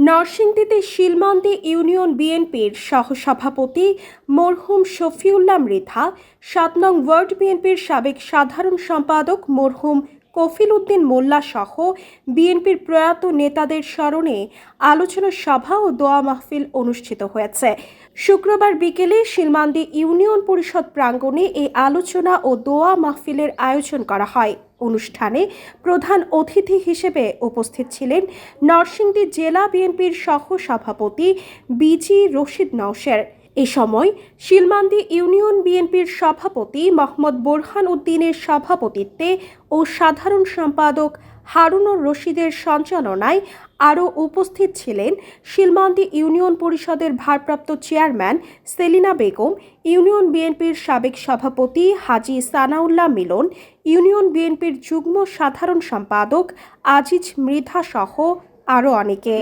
নরসিংদীতে শিলমন্দি ইউনিয়ন বিএনপির সহসভাপতি মরহুম শফিউল্লাহ মৃধা, সাত নং ওয়ার্ড বিএনপির সাবেক সাধারণ সম্পাদক মরহুম কফিল উদ্দিন মোল্লা সহ বিএনপির প্রয়াত নেতাদের স্মরণে আলোচনা সভা ও দোয়া মাহফিল অনুষ্ঠিত হয়েছে। শুক্রবার বিকেলে শিলমান্দি ইউনিয়ন পরিষদ প্রাঙ্গণে এই আলোচনা ও দোয়া মাহফিলের আয়োজন করা হয়। অনুষ্ঠানে প্রধান অতিথি হিসেবে উপস্থিত ছিলেন নরসিংদী জেলা বিএনপির সহ সভাপতি বিজি রশিদ নওশের। এ সময় শিলমান্দি ইউনিয়ন বিএনপির সভাপতি মোহাম্মদ বোরহান উদ্দিনের সভাপতিত্বে ও সাধারণ সম্পাদক হারুনুর রশিদের সঞ্চালনায় আরও উপস্থিত ছিলেন শিলমান্দি ইউনিয়ন পরিষদের ভারপ্রাপ্ত চেয়ারম্যান সেলিনা বেগম, ইউনিয়ন বিএনপির সাবেক সভাপতি হাজি সানাউল্লাহ মিলন, ইউনিয়ন বিএনপির যুগ্ম সাধারণ সম্পাদক আজিজ মৃধা সহ আরও অনেকে।